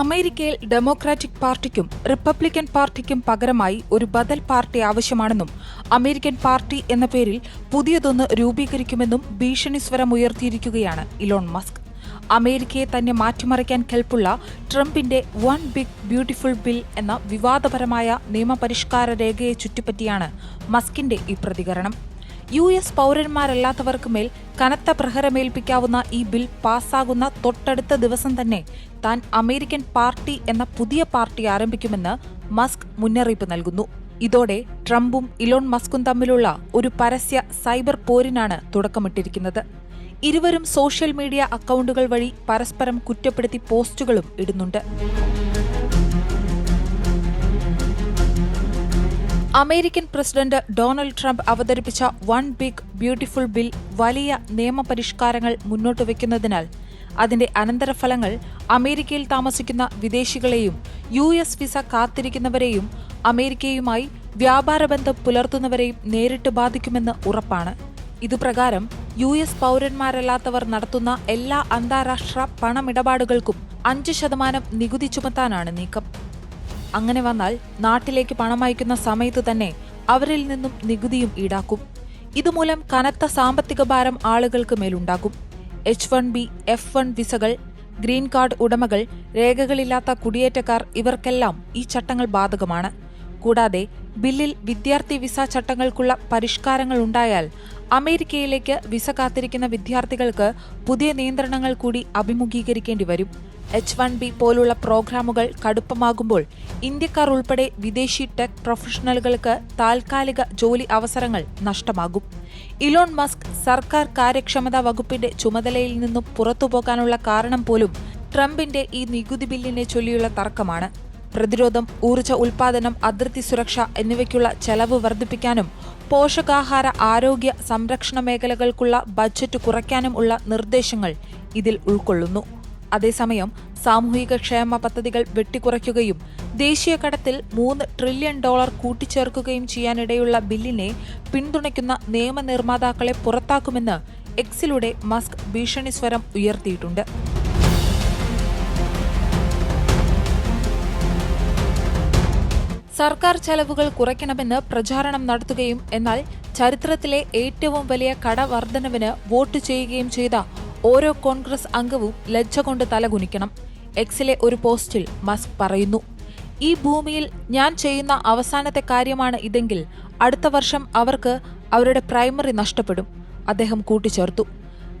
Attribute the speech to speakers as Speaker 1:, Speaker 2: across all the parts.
Speaker 1: അമേരിക്കയിൽ ഡെമോക്രാറ്റിക് പാർട്ടിക്കും റിപ്പബ്ലിക്കൻ പാർട്ടിക്കും പകരമായി ഒരു ബദൽ പാർട്ടി ആവശ്യമാണെന്നും അമേരിക്കൻ പാർട്ടി എന്ന പേരിൽ പുതിയതൊന്ന് രൂപീകരിക്കുമെന്നും ഭീഷണി സ്വരം ഉയർത്തിയിരിക്കുകയാണ് ഇലോൺ മസ്ക്. അമേരിക്കയെ തന്നെ മാറ്റിമറിക്കാൻ കെൽപ്പുള്ള ട്രംപിന്റെ വൺ ബിഗ് ബ്യൂട്ടിഫുൾ ബിൽ എന്ന വിവാദപരമായ നിയമപരിഷ്കാര രേഖയെ ചുറ്റിപ്പറ്റിയാണ് മസ്കിന്റെ ഈ പ്രതികരണം. യു എസ് പൗരന്മാരല്ലാത്തവർക്ക് മേൽ കനത്ത പ്രഹരമേൽപ്പിക്കാവുന്ന ഈ ബിൽ പാസ്സാകുന്ന തൊട്ടടുത്ത ദിവസം തന്നെ താൻ അമേരിക്കൻ പാർട്ടി എന്ന പുതിയ പാർട്ടി ആരംഭിക്കുമെന്ന് മസ്ക് മുന്നറിയിപ്പ് നൽകുന്നു. ഇതോടെ ട്രംപും ഇലോൺ മസ്കും തമ്മിലുള്ള ഒരു പരസ്യ സൈബർ പോരിനാണ് തുടക്കമിട്ടിരിക്കുന്നത്. ഇരുവരും സോഷ്യൽ മീഡിയ അക്കൗണ്ടുകൾ വഴി പരസ്പരം കുറ്റപ്പെടുത്തി പോസ്റ്റുകളും ഇടുന്നുണ്ട്. അമേരിക്കൻ പ്രസിഡന്റ് ഡൊണാൾഡ് ട്രംപ് അവതരിപ്പിച്ച വൺ ബിഗ് ബ്യൂട്ടിഫുൾ ബിൽ വലിയ നിയമപരിഷ്കാരങ്ങൾ മുന്നോട്ട് വയ്ക്കുന്നതിനാൽ അതിന്റെ അനന്തരഫലങ്ങൾ അമേരിക്കയിൽ താമസിക്കുന്ന വിദേശികളെയും യു എസ് വിസ കാത്തിരിക്കുന്നവരെയും അമേരിക്കയുമായി വ്യാപാര ബന്ധം പുലർത്തുന്നവരെയും നേരിട്ട് ബാധിക്കുമെന്ന് ഉറപ്പാണ്. ഇതുപ്രകാരം യു എസ് പൗരന്മാരല്ലാത്തവർ നടത്തുന്ന എല്ലാ അന്താരാഷ്ട്ര പണമിടപാടുകൾക്കും അഞ്ച് ശതമാനം നികുതി ചുമത്താനാണ് നീക്കം. അങ്ങനെ വന്നാൽ നാട്ടിലേക്ക് പണം അയക്കുന്ന സമയത്ത് തന്നെ അവരിൽ നിന്നും നികുതിയും ഈടാക്കും. ഇതുമൂലം കനത്ത സാമ്പത്തിക ഭാരം ആളുകൾക്ക് മേലുണ്ടാകും. H one B F one വിസകൾ green card ഉടമകൾ രേഖകളില്ലാത്ത കുടിയേറ്റക്കാർ ഇവർക്കെല്ലാം ഈ ചട്ടങ്ങൾ ബാധകമാണ്. കൂടാതെ ബില്ലിൽ വിദ്യാർത്ഥി വിസ ചട്ടങ്ങൾക്കുള്ള പരിഷ്കാരങ്ങൾ ഉണ്ടായാൽ അമേരിക്കയിലേക്ക് വിസ കാത്തിരിക്കുന്ന വിദ്യാർത്ഥികൾക്ക് പുതിയ നിയന്ത്രണങ്ങൾ കൂടി അഭിമുഖീകരിക്കേണ്ടി വരും. എച്ച് വൺ ബി പോലുള്ള പ്രോഗ്രാമുകൾ കടുപ്പമാകുമ്പോൾ ഇന്ത്യക്കാർ ഉൾപ്പെടെ വിദേശി ടെക് പ്രൊഫഷണലുകൾക്ക് താൽക്കാലിക ജോലി അവസരങ്ങൾ നഷ്ടമാകും. ഇലോൺ മസ്ക് സർക്കാർ കാര്യക്ഷമതാ വകുപ്പിന്റെ ചുമതലയിൽ നിന്നും പുറത്തുപോകാനുള്ള കാരണം പോലും ട്രംപിന്റെ ഈ നികുതി ബില്ലിനെ ചൊല്ലിയുള്ള തർക്കമാണ്. പ്രതിരോധം ഊർജ ഉൽപാദനം അതിർത്തി സുരക്ഷ എന്നിവയ്ക്കുള്ള ചെലവ് വർദ്ധിപ്പിക്കാനും പോഷകാഹാര ആരോഗ്യ സംരക്ഷണ മേഖലകൾക്കുള്ള ബജറ്റ് കുറയ്ക്കാനും ഉള്ള നിർദ്ദേശങ്ങൾ ഇതിൽ ഉൾക്കൊള്ളുന്നു. അതേസമയം സാമൂഹിക ക്ഷേമ പദ്ധതികൾ വെട്ടിക്കുറയ്ക്കുകയും ദേശീയ കടത്തിൽ മൂന്ന് ട്രില്യൺ ഡോളർ കൂട്ടിച്ചേർക്കുകയും ചെയ്യാനിടയുള്ള ബില്ലിനെ പിന്തുണയ്ക്കുന്ന നിയമനിർമ്മാതാക്കളെ പുറത്താക്കുമെന്ന് എക്സിലൂടെ മസ്ക് ഭീഷണി സ്വരം ഉയർത്തിയിട്ടുണ്ട്. സർക്കാർ ചെലവുകൾ കുറയ്ക്കണമെന്ന് പ്രചാരണം നടത്തുകയും എന്നാൽ ചരിത്രത്തിലെ ഏറ്റവും വലിയ കടവർദ്ധനവിന് വോട്ട് ചെയ്യുകയും ചെയ്ത ഓരോ കോൺഗ്രസ് അംഗവും ലജ്ജ കൊണ്ട് തലകുനിക്കണം. എക്സിലെ ഒരു പോസ്റ്റിൽ മസ്ക് പറയുന്നു. ഈ ഭൂമിയിൽ ഞാൻ ചെയ്യുന്ന അവസാനത്തെ കാര്യമാണ് ഇതെങ്കിൽ അടുത്ത വർഷം അവർക്ക് അവരുടെ പ്രൈമറി നഷ്ടപ്പെടും. അദ്ദേഹം കൂട്ടിച്ചേർത്തു.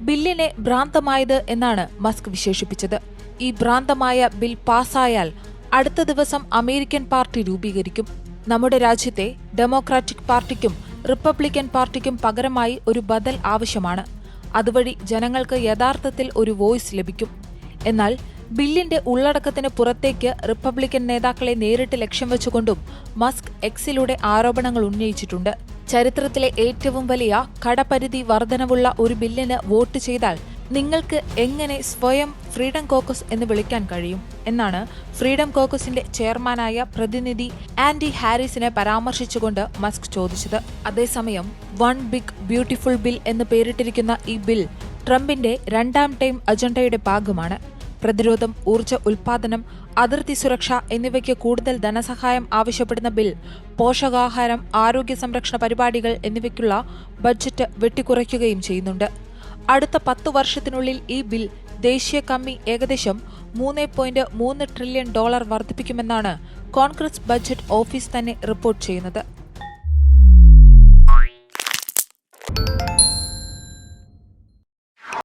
Speaker 1: ബില്ലിനെ ഭ്രാന്തമായത് എന്നാണ് മസ്ക് വിശേഷിപ്പിച്ചത്. ഈ ഭ്രാന്തമായ ബിൽ പാസ്സായാൽ അടുത്ത ദിവസം അമേരിക്കൻ പാർട്ടി രൂപീകരിക്കും. നമ്മുടെ രാജ്യത്തെ ഡെമോക്രാറ്റിക് പാർട്ടിക്കും റിപ്പബ്ലിക്കൻ പാർട്ടിക്കും പകരമായി ഒരു ബദൽ ആവശ്യമാണ്. അതുവഴി ജനങ്ങൾക്ക് യഥാർത്ഥത്തിൽ ഒരു വോയിസ് ലഭിക്കും. എന്നാൽ ബില്ലിന്റെ ഉള്ളടക്കത്തിന് പുറത്തേക്ക് റിപ്പബ്ലിക്കൻ നേതാക്കളെ നേരിട്ട് ലക്ഷ്യം വെച്ചുകൊണ്ടും മസ്ക് എക്സിലൂടെ ആരോപണങ്ങൾ ഉന്നയിച്ചിട്ടുണ്ട്. ചരിത്രത്തിലെ ഏറ്റവും വലിയ കടപരിധി വർധനവുള്ള ഒരു ബില്ലിന് വോട്ട് ചെയ്താൽ നിങ്ങൾക്ക് എങ്ങനെ സ്വയം ഫ്രീഡം കോക്കസ് എന്ന് വിളിക്കാൻ കഴിയും എന്നാണ് ഫ്രീഡം കോക്കസിന്റെ ചെയർമാനായ പ്രതിനിധി ആൻഡി ഹാരിസിനെ പരാമർശിച്ചുകൊണ്ട് മസ്ക് ചോദിച്ചത്. അതേസമയം വൺ ബിഗ് ബ്യൂട്ടിഫുൾ ബിൽ എന്ന് പേരിട്ടിരിക്കുന്ന ഈ ബിൽ ട്രംപിന്റെ രണ്ടാം ടൈം അജണ്ടയുടെ ഭാഗമാണ്. പ്രതിരോധം ഊർജ ഉൽപാദനം അതിർത്തി സുരക്ഷ എന്നിവയ്ക്ക് കൂടുതൽ ധനസഹായം ആവശ്യപ്പെടുന്ന ബിൽ പോഷകാഹാരം ആരോഗ്യ സംരക്ഷണ പരിപാടികൾ എന്നിവയ്ക്കുള്ള ബഡ്ജറ്റ് വെട്ടിക്കുറയ്ക്കുകയും ചെയ്യുന്നുണ്ട്. അടുത്ത പത്തു വർഷത്തിനുള്ളിൽ ഈ ബിൽ ദേശീയ കമ്മി ഏകദേശം മൂന്ന് പോയിന്റ് മൂന്ന് ട്രില്യൺ ഡോളർ വർദ്ധിപ്പിക്കുമെന്നാണ് കോൺഗ്രസ് ബജറ്റ് ഓഫീസ് തന്നെ റിപ്പോർട്ട് ചെയ്യുന്നത്.